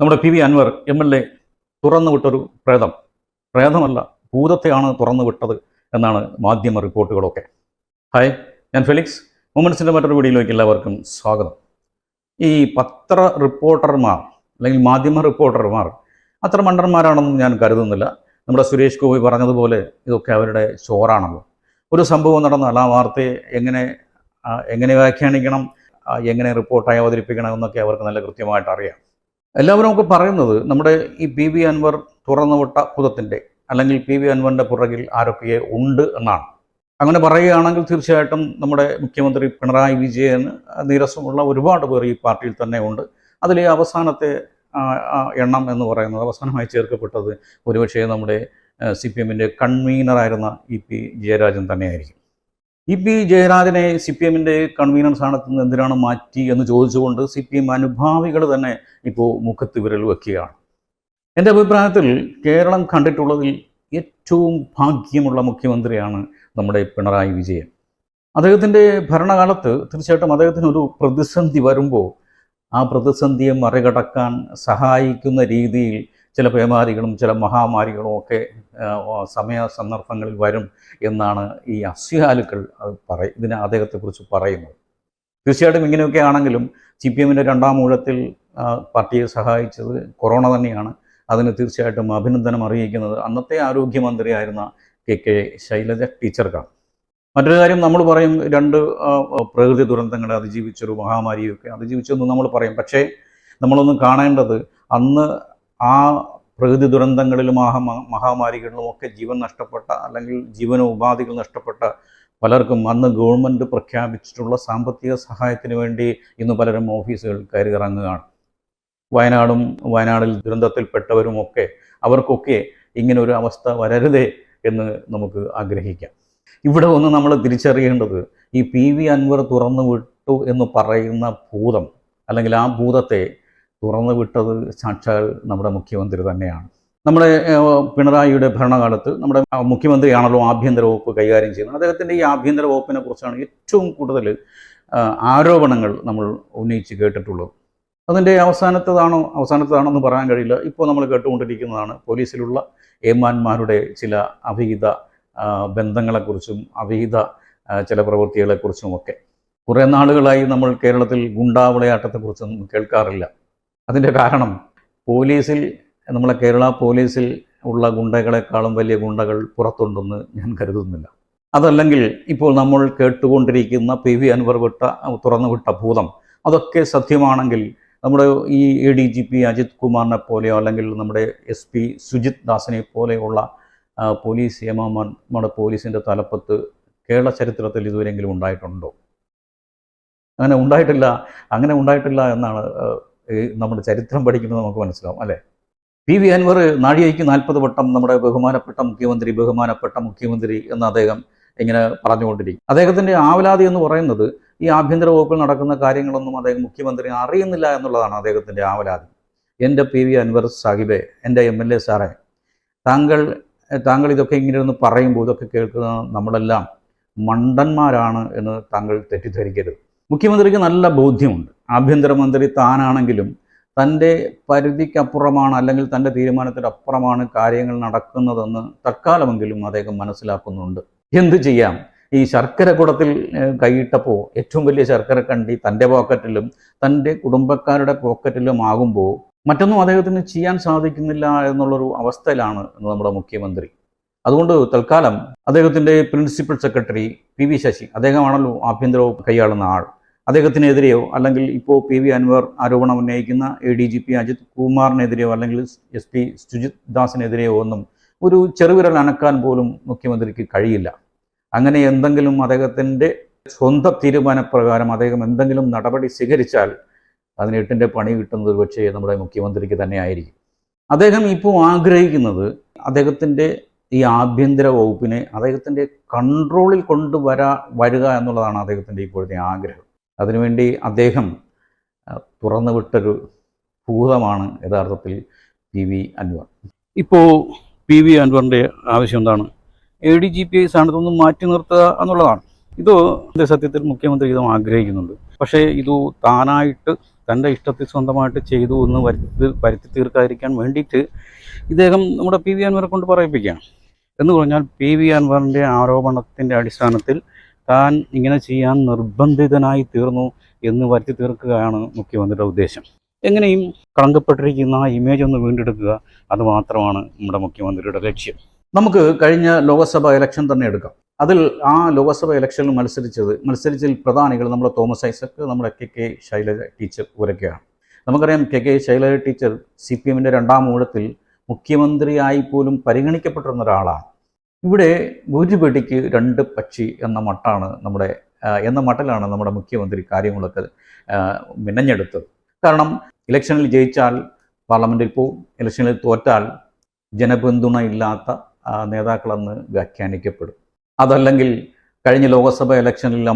നമ്മുടെ P V Anwar M L A തുറന്നു വിട്ടൊരു പ്രേതം. പ്രേതമല്ല ഭൂതത്തെയാണ് തുറന്നു വിട്ടത് എന്നാണ് മാധ്യമ റിപ്പോർട്ടുകളൊക്കെ. ഹായ് ഞാൻ ഫെലിക്സ്. മൊമെൻസിന്റെ മറ്റൊരു വീഡിയോയിലേക്ക് എല്ലാവർക്കും സ്വാഗതം. ഈ പത്ര റിപ്പോർട്ടർമാർ അല്ലെങ്കിൽ മാധ്യമ റിപ്പോർട്ടർമാർ അത്ര മണ്ടന്മാരാണെന്നും ഞാൻ കരുതുന്നില്ല. നമ്മുടെ സുരേഷ് ഗോപി പറഞ്ഞതുപോലെ ഇതൊക്കെ അവരുടെ ചോറാണല്ലോ. ഒരു സംഭവം നടന്നാൽ ആ വാർത്തയെ എങ്ങനെ എങ്ങനെ വ്യാഖ്യാനിക്കണം എങ്ങനെ റിപ്പോർട്ടായി അവതരിപ്പിക്കണം എന്നൊക്കെ അവർക്ക് നല്ല കൃത്യമായിട്ട് അറിയാം എല്ലാവരും നമുക്ക് പറയുന്നത് നമ്മുടെ ഈ പി വി അൻവർ തുറന്നുവിട്ട കുതത്തിന്റെ അല്ലെങ്കിൽ പി വി അൻവറിന്റെ പുറകിൽ ആരൊക്കെ ഉണ്ട് എന്നാണ്. അങ്ങനെ പറയുകയാണെങ്കിൽ തീർച്ചയായിട്ടും നമ്മുടെ മുഖ്യമന്ത്രി പിണറായി വിജയന് നീരസമുള്ള ഒരുപാട് പേർ ഈ പാർട്ടിയിൽ തന്നെ ഉണ്ട്. അതിലെ അവസാനത്തെ എണ്ണം എന്ന് പറയുന്നത് അവസാനമായി ചേർക്കപ്പെട്ടത് ഒരുപക്ഷേ നമ്മുടെ സി പി എമ്മിന്റെ കൺവീനറായിരുന്ന ഇ പി ജയരാജൻ തന്നെയായിരിക്കും. ഇ പി ജയരാജനെ സി പി എമ്മിന്റെ കൺവീനർ സ്ഥാനത്ത് നിന്ന് എന്തിനാണ് മാറ്റി എന്ന് ചോദിച്ചുകൊണ്ട് സി പി എം അനുഭാവികൾ തന്നെ ഇപ്പോൾ മുഖത്ത് വിരൽ വെക്കുകയാണ്. എന്റെ അഭിപ്രായത്തിൽ കേരളം കണ്ടിട്ടുള്ളതിൽ ഏറ്റവും ഭാഗ്യമുള്ള മുഖ്യമന്ത്രിയാണ് നമ്മുടെ പിണറായി വിജയൻ. അദ്ദേഹത്തിന്റെ ഭരണകാലത്ത് തീർച്ചയായിട്ടും അദ്ദേഹത്തിന് ഒരു പ്രതിസന്ധി വരുമ്പോൾ ആ പ്രതിസന്ധിയെ മറികടക്കാൻ സഹായിക്കുന്ന രീതിയിൽ ചില പേമാരികളും ചില മഹാമാരികളും ഒക്കെ സമയ സന്ദർഭങ്ങളിൽ വരും എന്നാണ് ഈ അസ്യാലുക്കൾ പറയ ഇതിനെ അദ്ദേഹത്തെക്കുറിച്ച് പറയുന്നത്. തീർച്ചയായിട്ടും ഇങ്ങനെയൊക്കെ ആണെങ്കിലും സി പി എമ്മിന്റെ രണ്ടാം ഊഴത്തിൽ പാർട്ടിയെ സഹായിച്ചത് കൊറോണ തന്നെയാണ്. അതിന് തീർച്ചയായിട്ടും അഭിനന്ദനം അറിയിക്കുന്നത്. അന്നത്തെ ആരോഗ്യമന്ത്രിയായിരുന്ന കെ കെ ശൈലജ ടീച്ചർക്കാണ്. മറ്റൊരു കാര്യം നമ്മൾ പറയും രണ്ട് പ്രകൃതി ദുരന്തങ്ങളെ അതിജീവിച്ചൊരു മഹാമാരിയൊക്കെ അതിജീവിച്ചെന്ന് നമ്മൾ പറയും. പക്ഷേ നമ്മളൊന്ന് കാണേണ്ടത് അന്ന് ആ പ്രകൃതി ദുരന്തങ്ങളിലും മഹാ മഹാമാരികളിലും ഒക്കെ ജീവൻ നഷ്ടപ്പെട്ട അല്ലെങ്കിൽ ജീവന ഉപാധികൾ നഷ്ടപ്പെട്ട പലർക്കും അന്ന് ഗവൺമെന്റ് പ്രഖ്യാപിച്ചിട്ടുള്ള സാമ്പത്തിക സഹായത്തിന് വേണ്ടി ഇന്ന് പലരും ഓഫീസുകൾ കയറി ഇറങ്ങുകയാണ്. വയനാടും വയനാടിൽ ദുരന്തത്തിൽപ്പെട്ടവരുമൊക്കെ അവർക്കൊക്കെ ഇങ്ങനെ ഒരു അവസ്ഥ വരരുതേ എന്ന് നമുക്ക് ആഗ്രഹിക്കാം. ഇവിടെ ഒന്ന് നമ്മൾ തിരിച്ചറിയേണ്ടത് ഈ പി വി അൻവർ തുറന്നു വിട്ടു എന്ന് പറയുന്ന ഭൂതം അല്ലെങ്കിൽ ആ ഭൂതത്തെ തുറന്നു വിട്ടത് സാക്ഷാൽ നമ്മുടെ മുഖ്യമന്ത്രി തന്നെയാണ്. നമ്മുടെ പിണറായിയുടെ ഭരണകാലത്ത് നമ്മുടെ മുഖ്യമന്ത്രിയാണല്ലോ ആഭ്യന്തര വകുപ്പ് കൈകാര്യം ചെയ്യുന്നത്. അദ്ദേഹത്തിന്റെ ഈ ആഭ്യന്തര വകുപ്പിനെ കുറിച്ചാണ് ഏറ്റവും കൂടുതൽ ആരോപണങ്ങൾ നമ്മൾ ഉന്നയിച്ച് കേട്ടിട്ടുള്ളത്. അതിന്റെ അവസാനത്തതാണോ അവസാനത്തതാണെന്ന് പറയാൻ കഴിയില്ല. ഇപ്പോൾ നമ്മൾ കേട്ടുകൊണ്ടിരിക്കുന്നതാണ് പോലീസിലുള്ള ഏമാന്മാരുടെ ചില അവിഹിത ബന്ധങ്ങളെക്കുറിച്ചും അവിഹിത ചില പ്രവൃത്തികളെക്കുറിച്ചുമൊക്കെ. കുറേ നാളുകളായി നമ്മൾ കേരളത്തിൽ ഗുണ്ടാവിളയാട്ടത്തെക്കുറിച്ചൊന്നും കേൾക്കാറില്ല. അതിന്റെ കാരണം പോലീസിൽ നമ്മളെ കേരള പോലീസിൽ ഉള്ള ഗുണ്ടകളെക്കാളും വലിയ ഗുണ്ടകൾ പുറത്തുണ്ടെന്ന് ഞാൻ കരുതുന്നില്ല. അതല്ലെങ്കിൽ ഇപ്പോൾ നമ്മൾ കേട്ടുകൊണ്ടിരിക്കുന്ന പി വി അൻവർ വിട്ട തുറന്നു വിട്ട ഭൂതം അതൊക്കെ സത്യമാണെങ്കിൽ നമ്മുടെ ഈ A D G P Ajith കുമാറിനെ പോലെയോ അല്ലെങ്കിൽ നമ്മുടെ എസ് പി സുജിത് ദാസിനെ പോലെയുള്ള പോലീസ് ഏമാമാൻ നമ്മുടെ പോലീസിന്റെ തലപ്പത്ത് കേരള ചരിത്രത്തിൽ ഇതുവരെയെങ്കിലും ഉണ്ടായിട്ടുണ്ടോ? അങ്ങനെ ഉണ്ടായിട്ടില്ല അങ്ങനെ ഉണ്ടായിട്ടില്ല എന്നാണ് നമ്മുടെ ചരിത്രം പഠിക്കുമ്പോൾ നമുക്ക് മനസ്സിലാവും അല്ലേ? പി വി അൻവർ നാഴികയ്ക്ക് നാൽപ്പത് വട്ടം നമ്മുടെ ബഹുമാനപ്പെട്ട മുഖ്യമന്ത്രി ബഹുമാനപ്പെട്ട മുഖ്യമന്ത്രി എന്ന് അദ്ദേഹം ഇങ്ങനെ പറഞ്ഞുകൊണ്ടിരിക്കും. അദ്ദേഹത്തിന്റെ ആവലാതി എന്ന് പറയുന്നത് ഈ ആഭ്യന്തര വകുപ്പിൽ നടക്കുന്ന കാര്യങ്ങളൊന്നും അദ്ദേഹം മുഖ്യമന്ത്രി അറിയുന്നില്ല എന്നുള്ളതാണ് അദ്ദേഹത്തിന്റെ ആവലാതി. എന്റെ പി വി അൻവർ സാഹിബെ എന്റെ എം എൽ എ സാറേ താങ്കൾ താങ്കൾ ഇതൊക്കെ ഇങ്ങനെ ഒന്ന് പറയുമ്പോൾ ഇതൊക്കെ കേൾക്കുന്ന നമ്മളെല്ലാം മണ്ടന്മാരാണ് എന്ന് താങ്കൾ തെറ്റിദ്ധരിക്കരുത്. മുഖ്യമന്ത്രിക്ക് നല്ല ബോധ്യമുണ്ട്. ആഭ്യന്തരമന്ത്രി താനാണെങ്കിലും തന്റെ പരിധിക്കപ്പുറമാണ് അല്ലെങ്കിൽ തന്റെ തീരുമാനത്തിനപ്പുറമാണ് കാര്യങ്ങൾ നടക്കുന്നതെന്ന് തൽക്കാലമെങ്കിലും അദ്ദേഹം മനസ്സിലാക്കുന്നുണ്ട്. എന്ത് ചെയ്യാം? ഈ ശർക്കര കുടത്തിൽ കൈയിട്ടപ്പോൾ ഏറ്റവും വലിയ ശർക്കര കണ്ടി തന്റെ പോക്കറ്റിലും തന്റെ കുടുംബക്കാരുടെ പോക്കറ്റിലും ആകുമ്പോൾ മറ്റൊന്നും അദ്ദേഹത്തിന് ചെയ്യാൻ സാധിക്കുന്നില്ല എന്നുള്ളൊരു അവസ്ഥയിലാണ് നമ്മുടെ മുഖ്യമന്ത്രി. അതുകൊണ്ട് തൽക്കാലം അദ്ദേഹത്തിന്റെ principal secretary P V Sasi അദ്ദേഹമാണല്ലോ ആഭ്യന്തര കൈയാളുന്ന ആൾ. അദ്ദേഹത്തിനെതിരെയോ അല്ലെങ്കിൽ ഇപ്പോൾ പി വി അൻവർ ആരോപണം ഉന്നയിക്കുന്ന A D G P Ajith കുമാറിനെതിരെയോ അല്ലെങ്കിൽ എസ് പി സുജിത് ദാസിനെതിരെയോ ഒന്നും ഒരു ചെറുവിരൽ അനക്കാൻ പോലും മുഖ്യമന്ത്രിക്ക് കഴിയില്ല. അങ്ങനെ എന്തെങ്കിലും അദ്ദേഹത്തിന്റെ സ്വന്തം തീരുമാനപ്രകാരം അദ്ദേഹം എന്തെങ്കിലും നടപടി സ്വീകരിച്ചാൽ അതിന് എട്ടിന്റെ പണി കിട്ടുന്നത് പക്ഷേ നമ്മുടെ മുഖ്യമന്ത്രിക്ക് തന്നെ ആയിരിക്കും. അദ്ദേഹം ഇപ്പോൾ ആഗ്രഹിക്കുന്നത് അദ്ദേഹത്തിന്റെ ഈ ആഭ്യന്തര വകുപ്പിനെ അദ്ദേഹത്തിന്റെ കൺട്രോളിൽ കൊണ്ടുവരാ വരിക എന്നുള്ളതാണ് അദ്ദേഹത്തിന്റെ ഇപ്പോഴത്തെ ആഗ്രഹം. അതിനുവേണ്ടി അദ്ദേഹം തുറന്നു തുറന്നുവിട്ടൊരു ഭൂതമാണ് യഥാർത്ഥത്തിൽ പി വി അൻവർ. ഇപ്പോൾ പി വി അൻവറിന്റെ ആവശ്യം എന്താണ്? എ ഡി ജി പി സ്ഥാനത്തു നിന്നും മാറ്റി നിർത്തുക എന്നുള്ളതാണ്. ഇത് സത്യത്തിൽ മുഖ്യമന്ത്രി ഇതും ആഗ്രഹിക്കുന്നുണ്ട്. പക്ഷേ ഇത് താനായിട്ട് തന്റെ ഇഷ്ടത്തിൽ സ്വന്തമായിട്ട് ചെയ്തു എന്ന് വരുത്തി വരുത്തി തീർക്കാതിരിക്കാൻ വേണ്ടിയിട്ട് ഇദ്ദേഹം നമ്മുടെ പി വി അൻവറെ കൊണ്ട് പറയിപ്പിക്കുകയാണ്. എന്ന് പറഞ്ഞാൽ പി വി അൻവറിന്റെ ആരോപണത്തിന്റെ അടിസ്ഥാനത്തിൽ താൻ ഇങ്ങനെ ചെയ്യാൻ നിർബന്ധിതനായി തീർന്നു എന്ന് വരുത്തി തീർക്കുകയാണ് മുഖ്യമന്ത്രിയുടെ ഉദ്ദേശം. എങ്ങനെയും കളങ്കപ്പെട്ടിരിക്കുന്ന ആ ഇമേജ് ഒന്ന് വീണ്ടെടുക്കുക അത് മാത്രമാണ് നമ്മുടെ മുഖ്യമന്ത്രിയുടെ ലക്ഷ്യം. നമുക്ക് കഴിഞ്ഞ ലോക്സഭ ഇലക്ഷൻ തന്നെ എടുക്കാം. അതിൽ ആ ലോക്സഭ ഇലക്ഷനിൽ മത്സരിച്ചത് മത്സരിച്ചതിൽ പ്രധാനികൾ നമ്മുടെ തോമസ് ഐസക്ക് നമ്മുടെ കെ കെ ശൈലജ ടീച്ചർ ഇവരൊക്കെയാണ്. നമുക്കറിയാം K K Shailaja teacher C P എമ്മിന്റെ രണ്ടാം ഊഴത്തിൽ മുഖ്യമന്ത്രിയായി പോലും പരിഗണിക്കപ്പെട്ടിരുന്ന ഒരാളാണ്. ഇവിടെ ഒരു രണ്ട് പക്ഷി എന്ന മട്ടാണ് നമ്മുടെ എന്ന മട്ടിലാണ് നമ്മുടെ മുഖ്യമന്ത്രി കാര്യങ്ങളൊക്കെ മിനഞ്ഞെടുത്തത്. കാരണം ഇലക്ഷനിൽ ജയിച്ചാൽ പാർലമെന്റിൽ പോവും ഇലക്ഷനിൽ തോറ്റാൽ ജനപിന്തുണ ഇല്ലാത്ത നേതാക്കളെന്ന് വ്യാഖ്യാനിക്കപ്പെടും. അതല്ലെങ്കിൽ കഴിഞ്ഞ ലോക്സഭ ഇലക്ഷനിൽ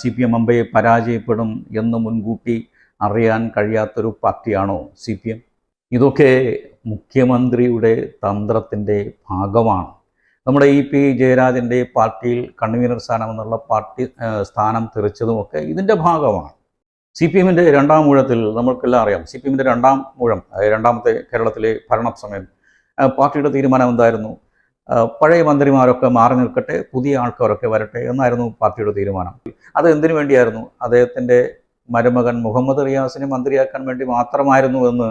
സി പി എം അമ്പയെ പരാജയപ്പെടും എന്ന് മുൻകൂട്ടി അറിയാൻ കഴിയാത്തൊരു പാർട്ടിയാണോ സി പി എം ഇതൊക്കെ മുഖ്യമന്ത്രിയുടെ തന്ത്രത്തിന്റെ ഭാഗമാണ്. നമ്മുടെ ഇ പി ജയരാജന്റെ പാർട്ടിയിൽ കൺവീനർ സ്ഥാനം എന്നുള്ള പാർട്ടി സ്ഥാനം തെറിച്ചതുമൊക്കെ ഇതിന്റെ ഭാഗമാണ്. സി പി എമ്മിന്റെ രണ്ടാം മൂഴത്തിൽ നമ്മൾക്കെല്ലാം അറിയാം. സി പി എമ്മിന്റെ രണ്ടാം മൂഴം രണ്ടാമത്തെ കേരളത്തിലെ ഭരണ സമയം പാർട്ടിയുടെ തീരുമാനം എന്തായിരുന്നു? പഴയ മന്ത്രിമാരൊക്കെ മാറി നിൽക്കട്ടെ പുതിയ ആൾക്കാരൊക്കെ വരട്ടെ എന്നായിരുന്നു പാർട്ടിയുടെ തീരുമാനം. അത് എന്തിനു വേണ്ടിയായിരുന്നു? അദ്ദേഹത്തിന്റെ മരുമകൻ മുഹമ്മദ് റിയാസിനെ മന്ത്രിയാക്കാൻ വേണ്ടി മാത്രമായിരുന്നു എന്ന്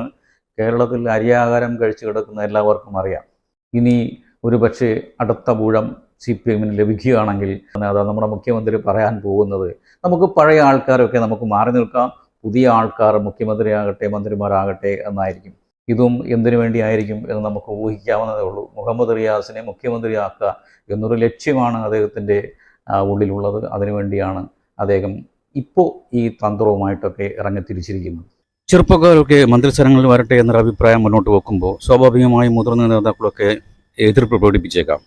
കേരളത്തിൽ അരിയാഹാരം കഴിച്ചു കിടക്കുന്ന എല്ലാവർക്കും അറിയാം. ഇനി ഒരു പക്ഷേ അടുത്ത പൂഴം സി പി എമ്മിന് ലഭിക്കുകയാണെങ്കിൽ അതാ നമ്മുടെ മുഖ്യമന്ത്രി പറയാൻ പോകുന്നത്. നമുക്ക് പഴയ ആൾക്കാരൊക്കെ നമുക്ക് മാറി നിൽക്കാം. പുതിയ ആൾക്കാർ മുഖ്യമന്ത്രിയാകട്ടെ മന്ത്രിമാരാകട്ടെ എന്നായിരിക്കും. ഇതും എന്തിനു വേണ്ടിയായിരിക്കും എന്ന് നമുക്ക് ഊഹിക്കാവുന്നതേ ഉള്ളൂ. മുഹമ്മദ് റിയാസിനെ മുഖ്യമന്ത്രിയാക്കുക എന്നൊരു ലക്ഷ്യമാണ് അദ്ദേഹത്തിന്റെ ഉള്ളിലുള്ളത്. അതിനുവേണ്ടിയാണ് അദ്ദേഹം ഇപ്പോൾ ഈ തന്ത്രവുമായിട്ടൊക്കെ ഇറങ്ങിത്തിരിച്ചിരിക്കുന്നത്. ചെറുപ്പക്കാരൊക്കെ മന്ത്രിസ്ഥലങ്ങളിൽ വരട്ടെ എന്നൊരു അഭിപ്രായം മുന്നോട്ട് വെക്കുമ്പോൾ സ്വാഭാവികമായും മുതിർന്ന നേതാക്കളൊക്കെ എതിർപ്പ് പ്രകടിപ്പിച്ചേക്കാം.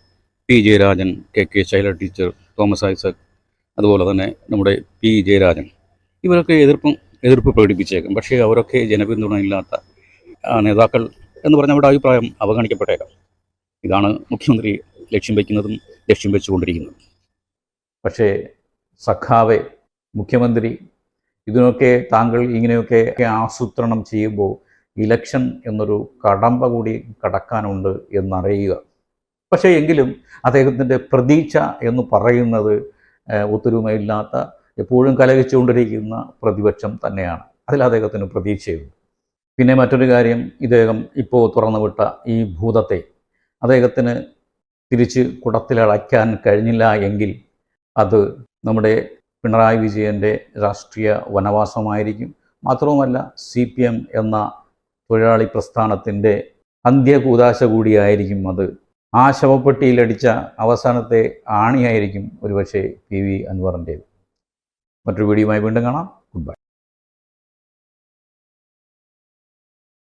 P. Jayarajan K. K. Shaila teacher Thomas Isaac അതുപോലെ തന്നെ നമ്മുടെ പി. ജയരാജൻ. ഇവരൊക്കെ എതിർപ്പും എതിർപ്പ് പ്രകടിപ്പിച്ചേക്കാം. പക്ഷേ അവരൊക്കെ ജനപിന്തുണ ഇല്ലാത്ത ആ, നേതാക്കൾ എന്ന് പറഞ്ഞ അവരുടെ അഭിപ്രായം അവഗണിക്കപ്പെട്ടേക്കാം. ഇതാണ് മുഖ്യമന്ത്രി ലക്ഷ്യം വയ്ക്കുന്നതും ലക്ഷ്യം വെച്ചുകൊണ്ടിരിക്കുന്നതും. പക്ഷേ സഖാവെ മുഖ്യമന്ത്രി ഇതിനൊക്കെ താങ്കൾ ഇങ്ങനെയൊക്കെ ആസൂത്രണം ചെയ്യുമ്പോൾ ഇലക്ഷൻ എന്നൊരു കടമ്പ കൂടി കടക്കാനുണ്ട് എന്നറിയുക. പക്ഷേ എങ്കിലും അദ്ദേഹത്തിന്റെ പ്രതീക്ഷ എന്ന് പറയുന്നത് ഒത്തൊരുമയില്ലാത്ത എപ്പോഴും കലഹിച്ചുകൊണ്ടിരിക്കുന്ന പ്രതിപക്ഷം തന്നെയാണ്. അതിൽ അദ്ദേഹത്തിന് പ്രതീക്ഷയുണ്ട്. പിന്നെ മറ്റൊരു കാര്യം ഇദ്ദേഹം ഇപ്പോൾ തുറന്നുവിട്ട ഈ ഭൂതത്തെ അദ്ദേഹത്തിന് തിരിച്ച് കുടത്തിലടയ്ക്കാൻ കഴിഞ്ഞില്ല എങ്കിൽ അത് നമ്മുടെ പിണറായി വിജയന്റെ രാഷ്ട്രീയ വനവാസമായിരിക്കും. മാത്രവുമല്ല സി എന്ന തൊഴിലാളി പ്രസ്ഥാനത്തിന്റെ അന്ത്യകൂതാശ കൂടിയായിരിക്കും അത്. ആ ശവപ്പെട്ടിയിലടിച്ച അവസാനത്തെ ആണിയായിരിക്കും ഒരുപക്ഷെ പി വി അൻവറിന്റേത്. മറ്റൊരു വീഡിയോയുമായി വീണ്ടും കാണാം.